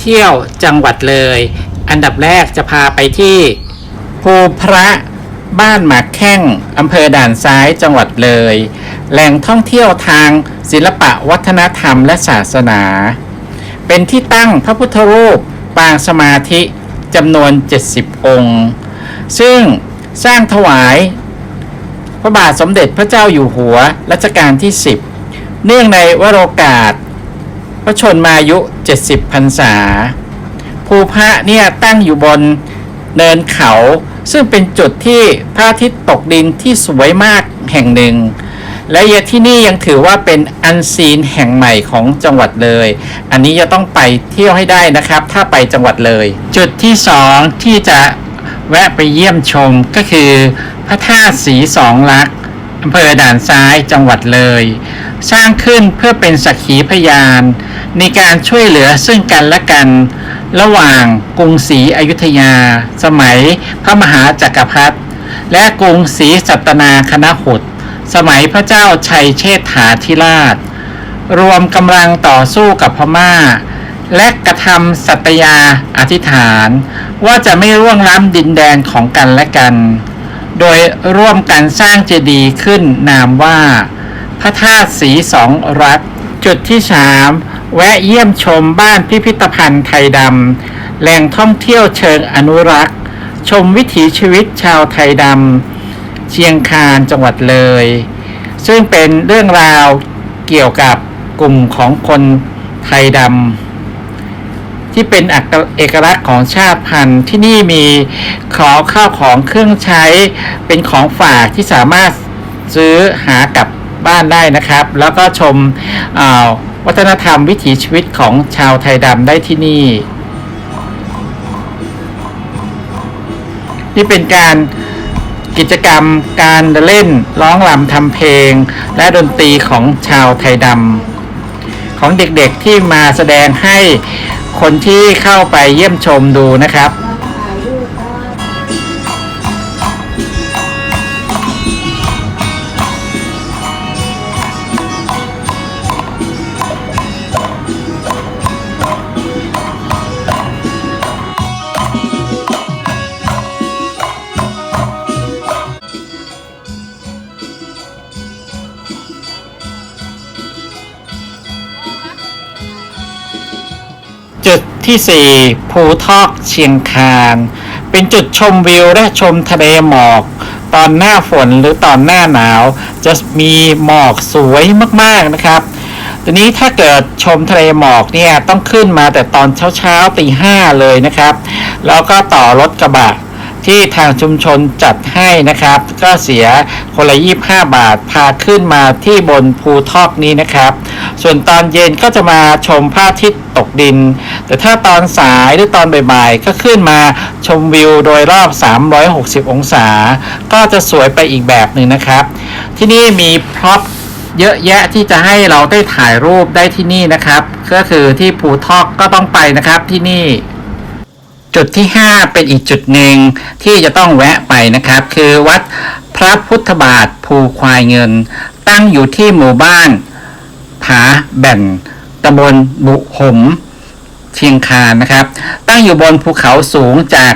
เที่ยวจังหวัดเลย อันดับแรกจะพาไปที่ภูพระบ้านหมากแข้งอำเภอด่านซ้ายจังหวัดเลย แหล่งท่องเที่ยวทางศิลปะวัฒนธรรมและศาสนา เป็นที่ตั้งพระพุทธรูปปางสมาธิจำนวน 70 องค์ ซึ่งสร้างถวาย พระบาทสมเด็จพระเจ้าอยู่หัวรัชกาลที่ 10 เนื่องในวโรกาส ระชนมายุ70พรรษา ภูพระเนี่ยตั้งอยู่บนเนินเขา ซึ่งเป็นจุดที่พระอาทิตย์ตกดินที่สวยมากแห่งหนึ่ง และยที่นี่ยังถือว่าเป็นอันซีนแห่งใหม่ของจังหวัดเลย อันนี้จะต้องไปเที่ยวให้ได้นะครับ ถ้าไปจังหวัดเลย จุดที่สองที่จะแวะไปเยี่ยมชมก็คือพระธาตุสีสองลักษณ์ อำเภอด่านซ้ายจังหวัดเลย สร้างขึ้นเพื่อเป็นสักขีพยาน ในการช่วยเหลือซึ่งกันและกัน ระหว่างกรุงศรีอยุธยา สมัยพระมหาจักรพรรดิและกรุงศรีสัตนาคณะหุตสมัยพระเจ้าชัยเชษฐาธิราช รวมกำลังต่อสู้กับพม่า และกระทำสัตยาอธิษฐาน ว่าจะไม่ร่วงล้ำดินแดนของกันและกัน โดยร่วมกันสร้างเจดีย์ขึ้นนามว่า พระธาตุสีสองรัฐ จุดที่สามแวะเยี่ยมชมบ้านพิพิธภัณฑ์ไทยดำแหล่งท่องเที่ยวเชิงอนุรักษ์ ชมวิถีชีวิตชาวไทยดำเชียงคานจังหวัดเลย ซึ่งเป็นเรื่องราวเกี่ยวกับกลุ่มของคนไทยดำ ที่เป็นเอกลักษณ์ของชาติพันธุ์ที่นี่มีขอข้าวของเครื่องใช้เป็นของฝากที่สามารถซื้อหากลับบ้านได้นะครับ แล้วก็ชมวัฒนธรรมวิถีชีวิตของชาวไทยดำได้ที่นี่ นี่เป็นการกิจกรรมการเล่นร้องรำทำเพลง และดนตรีของชาวไทยดำของเด็กๆที่มาแสดงให้ คนที่เข้าไปเยี่ยมชมดูนะครับ ที่ 4 ภูทอกเชียงคาน เป็นจุดชมวิวและชมทะเลหมอก ตอนหน้าฝนหรือตอนหน้าหนาว จะมีหมอกสวยมากๆนะครับทีนี้ถ้าเกิดชมทะเลหมอกเนี่ยต้องขึ้นมาแต่ตอนเช้าๆตีห้าเลยนะครับ แล้วก็ต่อรถกระบะ ที่ทางชุมชนจัดให้นะครับ ก็เสียคนละ 25 บาท พาขึ้นมาที่บนภูทอกนี้นะครับ ส่วนตอนเย็นก็จะมาชมพระอาทิตย์ตกดิน แต่ถ้าตอนสายหรือตอนบ่ายๆ ก็ขึ้นมาชมวิวโดยรอบ 360 องศา ก็จะสวยไปอีกแบบหนึ่งนะครับ ที่นี่มีพร็อพเยอะแยะที่จะให้เราได้ถ่ายรูปได้ที่นี่นะครับ ก็คือที่ภูทอกก็ต้องไปนะครับที่นี่ จุดที่ 5 เป็นอีกจุดหนึ่งที่จะต้องแวะไปนะครับ คือวัดพระพุทธบาทภูควายเงิน ตั้งอยู่ที่หมู่บ้าน ผาแบ่นตำบลบุหมเชียงคานนะครับ ตั้งอยู่บนภูเขาสูงจาก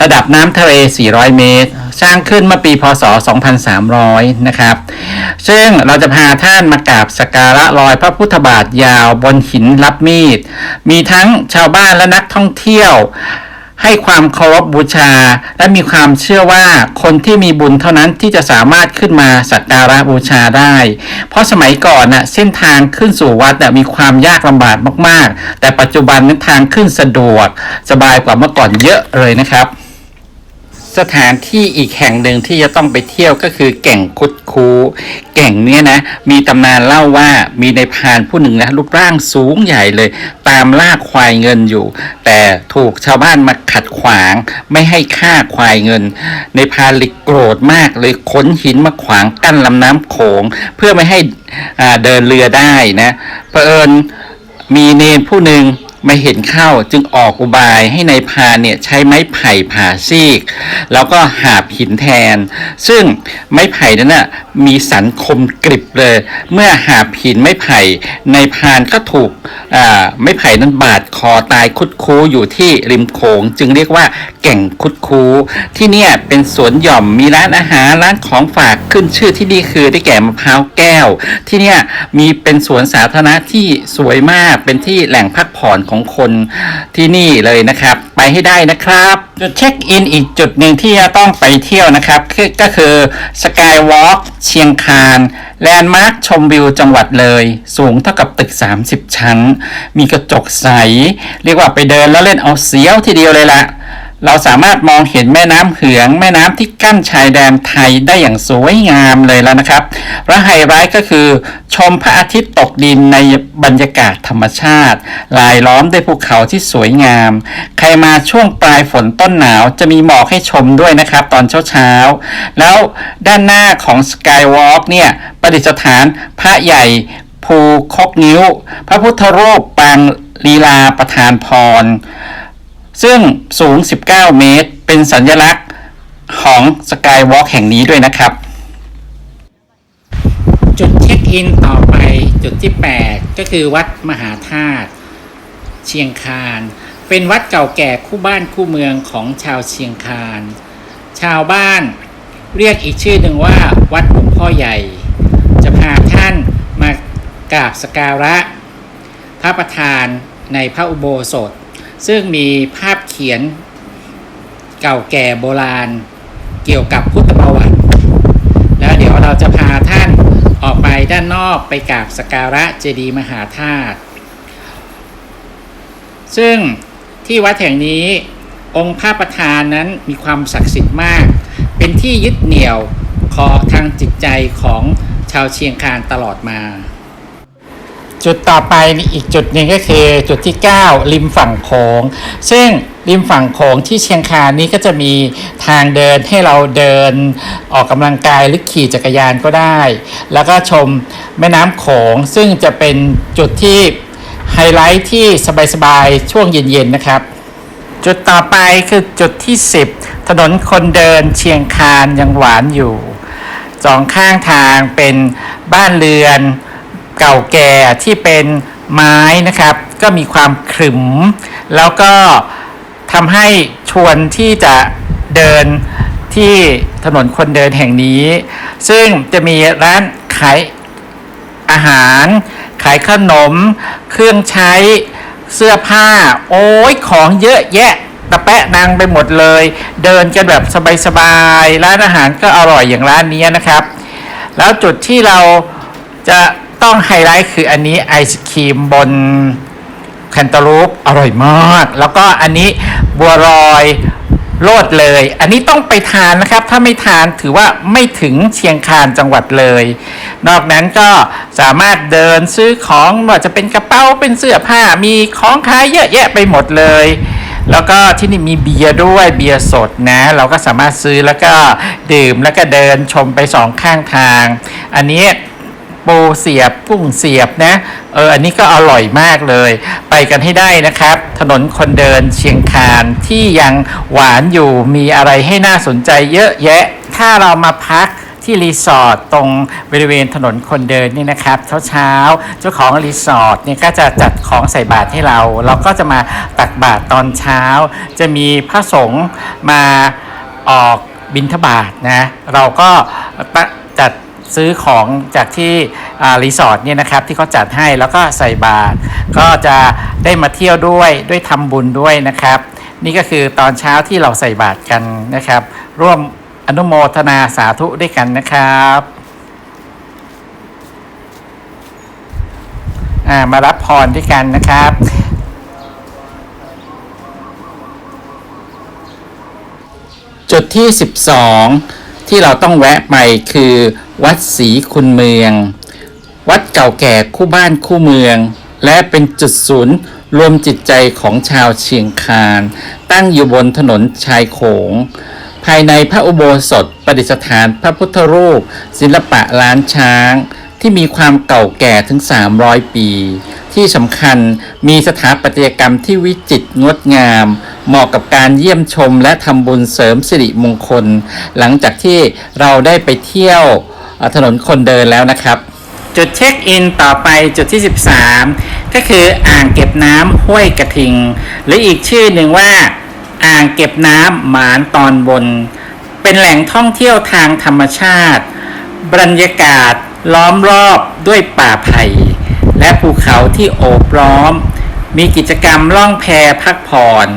ระดับน้ำทะเล 400 เมตร สร้างขึ้นเมื่อปีพศ 2300 นะครับ ซึ่งเราจะพาท่านมากราบสการะรอยพระพุทธบาทยาวบนหินรับมีด มีทั้งชาวบ้านและนักท่องเที่ยวให้ความเคารพบูชา และมีความเชื่อว่าคนที่มีบุญเท่านั้นที่จะสามารถขึ้นมาสักการะบูชาได้ เพราะสมัยก่อนน่ะเส้นทางขึ้นสู่วัดน่ะมีความยากลำบากมาก ๆ แต่ปัจจุบันนั้นทางขึ้นสะดวกสบายกว่าเมื่อก่อนเยอะเลยนะครับ สถานที่อีกแห่งหนึ่งที่จะต้องไปเที่ยวก็คือแก่งคุดคู แก่งเนี้ยนะ มีตำนานเล่าว่ามีในพานผู้หนึ่งนะรูปร่างสูงใหญ่เลย ตามล่าควายเงินอยู่ แต่ถูกชาวบ้านมาขัดขวางไม่ให้ฆ่าควายเงิน ในพานเลยโกรธมากเลยขนหินมาขวางกั้นลำน้ำโขง เพื่อไม่ให้อ่าเดินเรือได้นะเผอิญมีเนนผู้หนึ่ง ไม่เห็นเข้าจึงออกอุบายให้ในายพานเนี่ยใช้ไม้ไผ่ผ่าซีก แล้วก็หาบหินแทน ซึ่งไม้ไผ่นั้นน่ะมีสันคมกริบเลย เมื่อหาบหินไม้ไผ่ในายพานก็ถูกอ่าไม้ไผ่นั้นบาดคอตายคุดคูอยู่ที่ริมโขง จึงเรียกว่าแก่งคุดคูที่เนี่ยเป็นสวนหย่อมมีร้านอาหารร้านของฝากขึ้นชื่อที่นี่คือได้แก่มะพร้าวแก้ว ที่เนี่ยมีเป็นสวนสาธารณะที่สวยมากเป็นที่แหล่งพักผ่อนของคนที่นี่เลยนะครับ ไปให้ได้นะครับ จุดเช็คอินอีกจุดหนึ่งที่จะต้องไปเที่ยวนะครับก็คือสกายวอล์กเชียงคานแลนด์มาร์คชมวิวจังหวัดเลย สูงเท่ากับตึก 30 ชั้น มีกระจกใส เรียกว่าไปเดินแล้วเล่นเอาเสียวทีเดียวเลยละ เราสามารถมองเห็นแม่น้ำเหือง แม่น้ำที่กั้นชายแดนไทยได้อย่างสวยงามเลยแล้วนะครับ และไฮไลท์ก็คือชมพระอาทิตย์ตกดินในบรรยากาศธรรมชาติ ลายล้อมด้วยภูเขาที่สวยงาม ใครมาช่วงปลายฝนต้นหนาวจะมีหมอกให้ชมด้วยนะครับ ตอนเช้าๆ แล้วด้านหน้าของสกายวอล์กเนี่ยประดิษฐานพระใหญ่ภูคกนิ้ว พระพุทธรูปปางลีลาประธานพร ซึ่งสูง 19 เมตร เป็นสัญลักษณ์ของสกายวอล์กแห่งนี้ด้วยนะครับ จุดเช็คอินต่อไปจุดที่ 8 ก็คือวัดมหาธาตุเชียงคาน เป็นวัดเก่าแก่คู่บ้านคู่เมืองของชาวเชียงคาน ชาวบ้านเรียกอีกชื่อหนึ่งว่าวัดหลวงพ่อใหญ่ จะพาท่านมากราบสกการะ พระประธานในพระอุโบสถ ซึ่งมีภาพเขียนเก่าแก่โบราณเกี่ยวกับพุทธประวัติ แล้วเดี๋ยวเราจะพาท่านออกไปด้านนอกไปกราบสการะเจดีย์มหาธาตุ ซึ่งที่วัดแห่งนี้องค์พระประธานนั้นมีความศักดิ์สิทธิ์มาก เป็นที่ยึดเหนี่ยวของทางจิตใจของชาวเชียงคานตลอดมา จุดต่อไปอีกจุดหนึ่งก็คือจุดที่ 9 ริมฝั่งโขงซึ่งริมฝั่งโขงที่เชียงคานนี้ก็จะมีทางเดินให้เราเดินออกกำลังกายหรือขี่จักรยานก็ได้ แล้วก็ชมแม่น้ำโขงซึ่งจะเป็นจุดที่ไฮไลท์ที่สบายๆช่วงเย็นๆนะครับ จุดต่อไปคือจุดที่ 10 ถนนคนเดินเชียงคานยังหวานอยู่สองข้างทางเป็นบ้านเรือน เก่าแก่ที่เป็นไม้นะครับ ก็มีความขรึม แล้วก็ทำให้ชวนที่จะเดินที่ถนนคนเดินแห่งนี้ ซึ่งจะมีร้านขายอาหาร ขายขนม เครื่องใช้เสื้อผ้า โอ้ยของเยอะแยะตะแปะนางไปหมดเลย เดินกันแบบสบายๆร้านอาหารก็อร่อยอย่างร้านนี้นะครับ แล้วจุดที่เราจะ ต้องไฮไลท์คืออันนี้ไอศครีมบนแคนตาลูปอร่อยมาก แล้วก็อันนี้บัวรอยโลดเลย อันนี้ต้องไปทานนะครับ ถ้าไม่ทานถือว่าไม่ถึงเชียงคานจังหวัดเลย นอกนั้นก็สามารถเดินซื้อของไม่ว่าจะเป็นกระเป๋าเป็นเสื้อผ้ามีของขายเยอะแยะไปหมดเลย แล้วก็ที่นี่มีเบียร์ด้วยเบียร์สดนะ เราก็สามารถซื้อแล้วก็ดื่มแล้วก็เดินชมไปสองข้างทาง อันนี้ ปูเสียบกุ้งเสียบนะเอออันนี้ก็อร่อยมากเลย ไปกันให้ได้นะครับ ถนนคนเดินเชียงคานที่ยังหวานอยู่มีอะไรให้น่าสนใจเยอะแยะ ถ้าเรามาพักที่รีสอร์ทตรงบริเวณถนนคนเดินนี่นะครับ เช้าเช้าๆเจ้าของรีสอร์ทเนี่ยก็จะจัดของใส่บาตรให้เรา เราก็จะมาตักบาตรตอนเช้า จะมีพระสงฆ์มาออกบิณฑบาตนะ เราก็จัด ซื้อของจากที่รีสอร์ทเนี่ยนะครับที่เขาจัดให้แล้วก็ใส่บาตรก็จะได้มาเที่ยวด้วยด้วยทำบุญด้วยนะครับ นี่ก็คือตอนเช้าที่เราใส่บาตรกันนะครับ ร่วมอนุโมทนาสาธุด้วยกันนะครับมารับพรด้วยกันนะครับจุดที่ 12 ที่เราต้องแวะไปคือ วัดศรีคุณเมือง วัดเก่าแก่คู่บ้านคู่เมือง และเป็นจุดศูนย์รวมจิตใจของชาวเชียงคาน ตั้งอยู่บนถนนชายโขง ภายในพระอุโบสถประดิษฐานพระพุทธรูป ศิลปะล้านช้าง ที่มีความเก่าแก่ถึง 300 ปี ที่สำคัญมีสถาปัตยกรรมที่วิจิตรงดงาม เหมาะกับการเยี่ยมชมและทำบุญเสริมสิริมงคล หลังจากที่เราได้ไปเที่ยวถนนคนเดินแล้วนะครับ จุดเช็คอินต่อไปจุดที่ 13 ก็คืออ่างเก็บน้ำห้วยกระทิง หรืออีกชื่อหนึ่งว่า อ่างเก็บน้ำหมานตอนบน เป็นแหล่งท่องเที่ยวทางธรรมชาติ บรรยากาศล้อมรอบด้วยป่าไผ่และภูเขาที่โอบล้อม มีกิจกรรมล่องแพพักผ่อน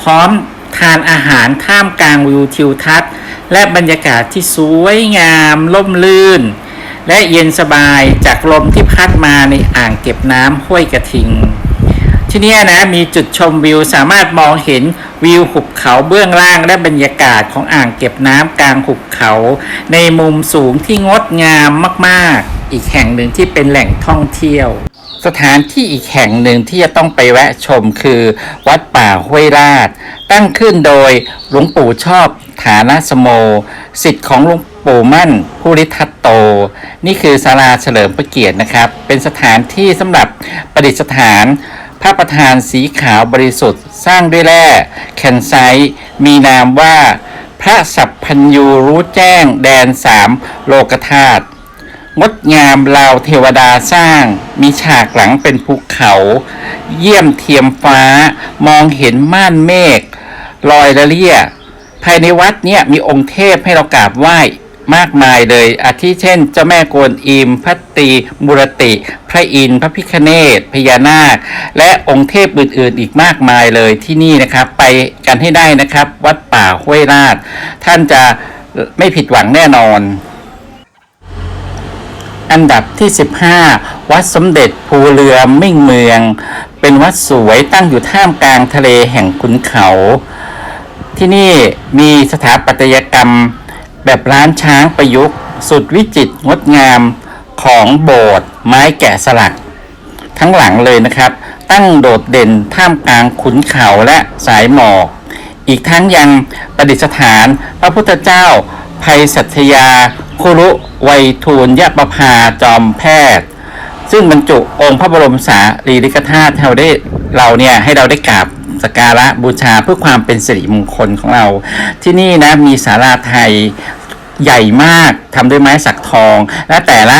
พร้อมทานอาหารท่ามกลางวิวทิวทัศน์ และบรรยากาศที่สวยงามล่มลื่น และเย็นสบายจากลมที่พัดมาในอ่างเก็บน้ำห้วยกระทิง ที่นี่นะมีจุดชมวิวสามารถมองเห็นวิวหุบเขาเบื้องล่างและบรรยากาศของอ่างเก็บน้ำกลางหุบเขา ในมุมสูงที่งดงามมาก ๆ อีกแห่งหนึ่งที่เป็นแหล่งท่องเที่ยว สถานที่อีกแห่งหนึ่งที่จะต้องไปแวะชมคือวัดป่าห้วยราช ตั้งขึ้นโดยหลวงปู่ชอบฐานะสโม สิทธิ์ของหลวงปู่มั่นผู้ริทัตโต นี่คือศาลาเฉลิมพระเกียรตินะครับ เป็นสถานที่สำหรับประดิษฐาน พระประธานสีขาวบริสุทธิ์ สร้างด้วยแร่แคนไซมีนามว่า พระสัพพัญยูรู้แจ้งแดนสามโลกธาตุ งดงามราวเทวดาสร้าง มีฉากหลังเป็นภูเขา เยี่ยมเทียมฟ้า มองเห็นม่านเมฆลอยละเลี่ยภายในวัดเนี่ยมีองค์เทพให้เรากราบไหว้มากมายเลยอาทิเช่น เจ้าแม่กวนอิมพระตรีมุรติ พระอินทร์พระพิคเนศพญานาค และองค์เทพอื่นๆ อีกมากมายเลยที่นี่นะครับ ไปกันให้ได้นะครับ วัดป่าห้วยราชท่านจะไม่ผิดหวังแน่นอน อันดับที่ 15 วัดสมเด็จภูเรือมิ่งเมือง เป็นวัดสวยตั้งอยู่ท่ามกลางทะเลแห่งขุนเขา ที่นี่มีสถาปัตยกรรมแบบร้านช้างประยุกต์ สุดวิจิตรงดงามของโบสถ์ไม้แกะสลัก ทั้งหลังเลยนะครับ ตั้งโดดเด่นท่ามกลางขุนเขาและสายหมอก อีกทั้งยังประดิษฐานพระพุทธเจ้า ภัยสัตยา คุรุไวยทูลยประภาจอมแพทย์ ซึ่งบรรจุองค์พระบรมสารีริกธาตุเราได้เราเนี่ยให้เราได้กราบสกการะบูชาเพื่อความเป็นสิริมงคลของเรา ที่นี่นะมีศาลาไทยใหญ่มากทำด้วยไม้สักทองและแต่ละ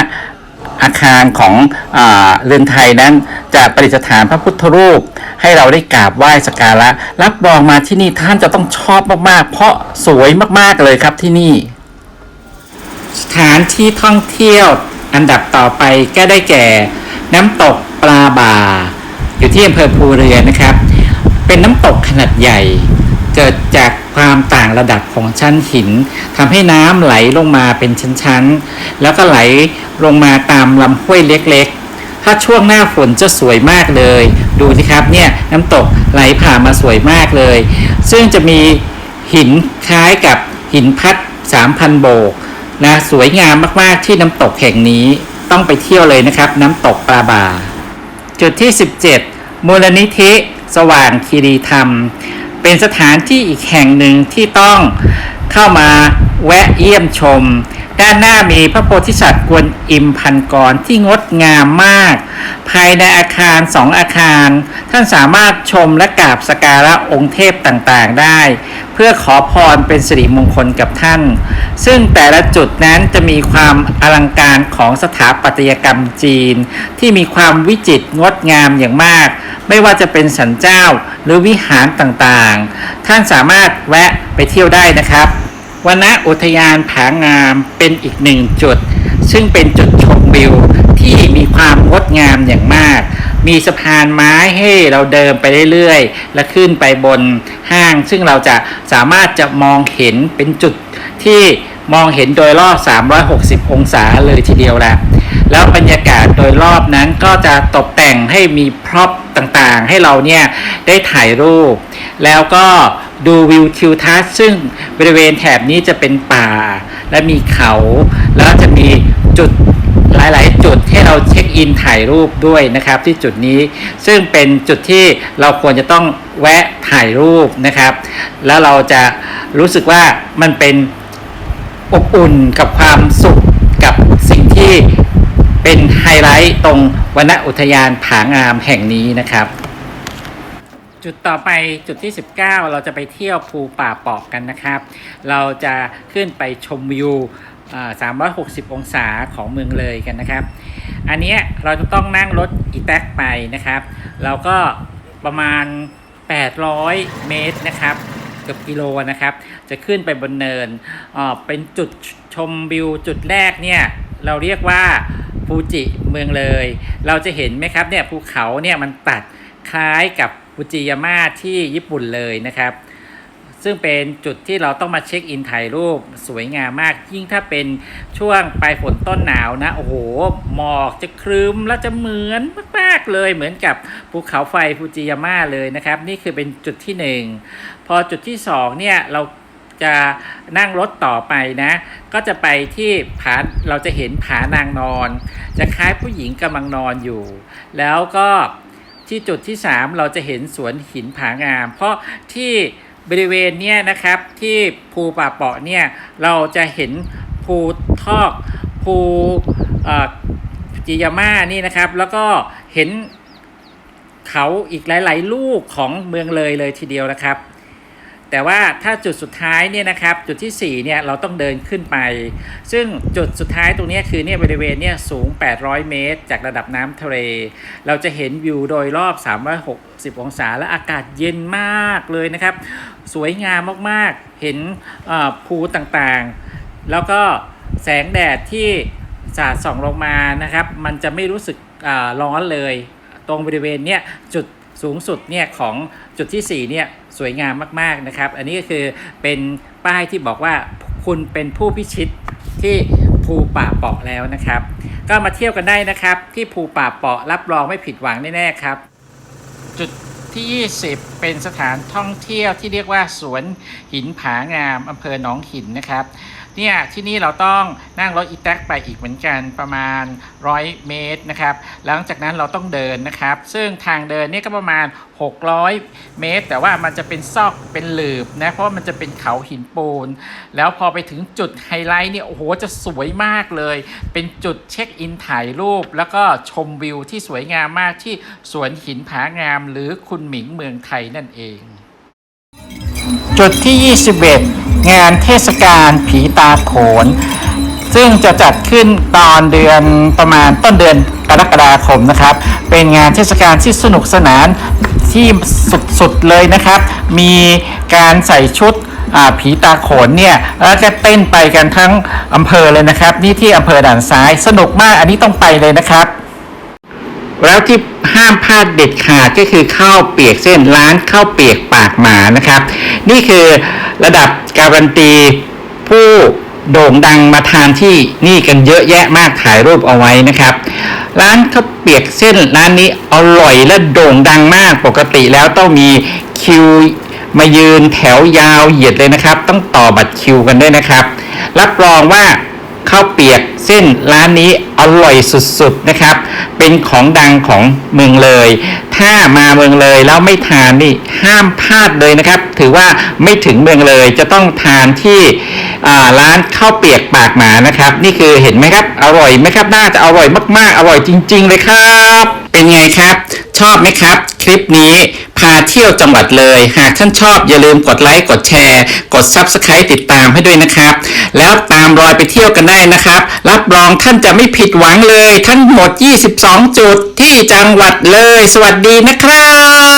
อาคารของอเรือนไทยนั้นจะประดิษฐานพระพุทธรูป ให้เราได้กราบไหว้สักการะ รับรองมาที่นี่ท่านจะต้องชอบมากๆ เพราะสวยมากๆเลยครับที่นี่ สถานที่ท่องเที่ยวอันดับต่อไปก็ได้แก่ น้ำตกปลาบ่า อยู่ที่อำเภอภูเรือนะครับ เป็นน้ำตกขนาดใหญ่ เกิดจากความต่างระดับของชั้นหินทำให้น้ำไหลลงมาเป็นชั้นๆ แล้วก็ไหลลงมาตามลำห้วยเล็กๆ ถ้าช่วงหน้าฝนจะสวยมากเลย ดูสิครับเนี่ยน้ำตกไหลผ่านมาสวยมากเลย ซึ่งจะมีหินคล้ายกับหินพัด 3,000 โบกนะสวยงามมากๆที่น้ำตกแห่งนี้ต้องไปเที่ยวเลยนะครับ น้ำตกปลาบา จุดที่ 17 มูลนิธิ สว่างคีรีธรรม เป็นสถานที่อีกแห่งหนึ่งที่ต้องเข้ามา แวะเยี่ยมชม ด้านหน้ามีพระโพธิสัตว์กวนอิมพันกรที่งดงามมาก ภายในอาคารสองอาคาร ท่านสามารถชมและกราบสการะองค์เทพต่างๆได้ เพื่อขอพรเป็นสิริมงคลกับท่าน ซึ่งแต่ละจุดนั้นจะมีความอลังการของสถาปัตยกรรมจีน ที่มีความวิจิตรงดงามอย่างมาก ไม่ว่าจะเป็นสันเจ้าหรือวิหารต่างๆ ท่านสามารถแวะไปเที่ยวได้นะครับ วนอุทยานผางามเป็นอีกหนึ่งจุด ซึ่งเป็นจุดชมวิวที่มีความงดงามอย่างมาก มีสะพานไม้ให้เราเดินไปเรื่อยๆ และขึ้นไปบนห้าง ซึ่งเราจะสามารถจะมองเห็นเป็นจุดที่มองเห็นโดยรอบ 360 องศาเลยทีเดียวแหละ แล้วบรรยากาศโดยรอบนั้นก็จะตกแต่งให้มีพร็อพต่างๆ ให้เราเนี่ยได้ถ่ายรูป แล้วก็ดูวิวทิวทัศน์ซึ่งบริเวณแถบนี้จะเป็นป่า และมีเขา แล้วจะมีจุดหลายๆ จุดให้เราเช็คอินถ่ายรูปด้วยนะครับ ที่จุดนี้ซึ่งเป็นจุดที่เราควรจะต้องแวะถ่ายรูปนะครับ แล้วเราจะรู้สึกว่ามันเป็นอบอุ่นกับความสุขกับสิ่งที่ เป็นไฮไลท์ตรงวนอุทยานผางามแห่งนี้นะครับ จุดต่อไปจุดที่ 19 เราจะไปเที่ยวภูป่าเปาะกันนะครับ เราจะขึ้นไปชมวิว 360 องศาของเมืองเลยกันนะครับ อันนี้เราจะต้องนั่งรถอีแท็กไปนะครับ เราก็ประมาณ 800 เมตรนะครับเกือบกิโลนะครับ จะขึ้นไปบนเนิน เป็นจุดชมวิวจุดแรกเนี่ย เราเรียกว่าฟูจิเมืองเลย เราจะเห็นไหมครับเนี่ยภูเขาเนี่ยมันตัดคล้ายกับฟูจิยาม่าที่ญี่ปุ่นเลยนะครับ ซึ่งเป็นจุดที่เราต้องมาเช็คอินถ่ายรูปสวยงามมาก ยิ่งถ้าเป็นช่วงปลายฝนต้นหนาวนะ โอ้โห หมอกจะครึ้มแล้วจะเหมือนมากๆเลยเหมือนกับภูเขาไฟฟูจิยาม่าเลยนะครับ นี่คือเป็นจุดที่หนึ่งพอจุดที่สองเนี่ยเรา จะนั่งรถต่อไปนะ ก็จะไปที่ผาเราจะเห็นผานางนอน จะคล้ายผู้หญิงกำลังนอนอยู่ แล้วก็ที่จุดที่ 3 เราจะเห็นสวนหินผางาม เพราะที่บริเวณเนี้ยนะครับที่ภูป่าเปาะเนี่ยเราจะเห็นภูทอกภูจิยาม่านี่นะครับ แล้วก็เห็นเขาอีกหลาย ๆ ลูกของเมืองเลยเลยทีเดียวนะครับ แต่ว่าถ้าจุดสุดท้ายเนี่ยนะครับจุดที่4เนี่ยเราต้องเดินขึ้นไป ซึ่งจุดสุดท้ายตรงนี้คือเนี่ยบริเวณเนี่ยสูง 800 เมตร จากระดับน้ำทะเล เราจะเห็นวิวโดยรอบ 360 องศาและอากาศเย็นมากเลยนะครับ สวยงามมากๆ เห็นภูต่างๆ แล้วก็แสงแดดที่สาดส่องลงมานะครับ มันจะไม่รู้สึกร้อนเลย ตรงบริเวณเนี้ยจุด สูงสุดเนี่ยของจุดที่4เนี่ยสวยงามมากๆนะครับ อันนี้ก็คือเป็นป้ายที่บอกว่าคุณเป็นผู้พิชิตที่ภูป่าเปาะแล้วนะครับ ก็มาเที่ยวกันได้นะครับ ที่ภูป่าเปาะรับรองไม่ผิดหวังแน่ๆครับ จุดที่ 20 เป็นสถานท่องเที่ยวที่เรียกว่าสวนหินผางามอำเภอหนองหินนะครับ เนี่ยที่นี่เราต้องนั่งรถอีแท็กไปอีกเหมือนกันประมาณ 100 เมตรนะครับหลังจากนั้นเราต้องเดินนะครับ ซึ่งทางเดินเนี่ยก็ประมาณ 600 เมตร แต่ว่ามันจะเป็นซอกเป็นหลืบนะเพราะมันจะเป็นเขาหินปูน แล้วพอไปถึงจุดไฮไลท์เนี่ยโอ้โหจะสวยมากเลย เป็นจุดเช็คอินถ่ายรูป แล้วก็ชมวิวที่สวยงามมากที่สวนหินผางาม หรือคุณหมิงเมืองไทยนั่นเอง จุดที่ 21 งานเทศกาลผีตาโขน ซึ่งจะจัดขึ้นตอนเดือนประมาณต้นเดือนกรกฎาคมนะครับ เป็นงานเทศกาลที่สนุกสนานที่สุดๆเลยนะครับ มีการใส่ชุดผีตาโขนเนี่ยแล้วจะเต้นไปกันทั้งอำเภอเลยนะครับ นี่ที่อำเภอด่านซ้ายสนุกมากอันนี้ต้องไปเลยนะครับ แล้วที่ห้ามพลาดเด็ดขาดก็คือข้าวเปียกเส้นร้านข้าวเปียกปากหมานะครับ นี่คือระดับการันตีผู้โด่งดังมาทานที่นี่กันเยอะแยะมากถ่ายรูปเอาไว้นะครับ ร้านข้าวเปียกเส้นร้านนี้อร่อยและโด่งดังมากปกติแล้วต้องมีคิวมายืนแถวยาวเหยียดเลยนะครับ ต้องต่อบัตรคิวกันด้วยนะครับ รับรองว่าข้าวเปียกเส้นร้านนี้อร่อยสุดๆนะครับ เป็นของดังของเมืองเลย ถ้ามาเมืองเลยแล้วไม่ทานนี่ห้ามพลาดเลยนะครับ ถือว่าไม่ถึงเมืองเลยจะต้องทานที่ร้านข้าวเปียกปากหมานะครับ นี่คือเห็นไหมครับ อร่อยไหมครับน่าจะอร่อยมากๆ อร่อยจริง ๆ เลยครับ เป็นไงครับ ชอบไหมครับ คลิปนี้พาเที่ยวจังหวัดเลย หากท่านชอบอย่าลืมกดไลค์กดแชร์ กด Subscribe ติดตามให้ด้วยนะครับ แล้วตามรอยไปเที่ยวกันได้นะครับ รับรองท่านจะไม่ผิดหวังเลย ทั้งหมด 22 จุดที่จังหวัดเลย สวัสดีนะครับ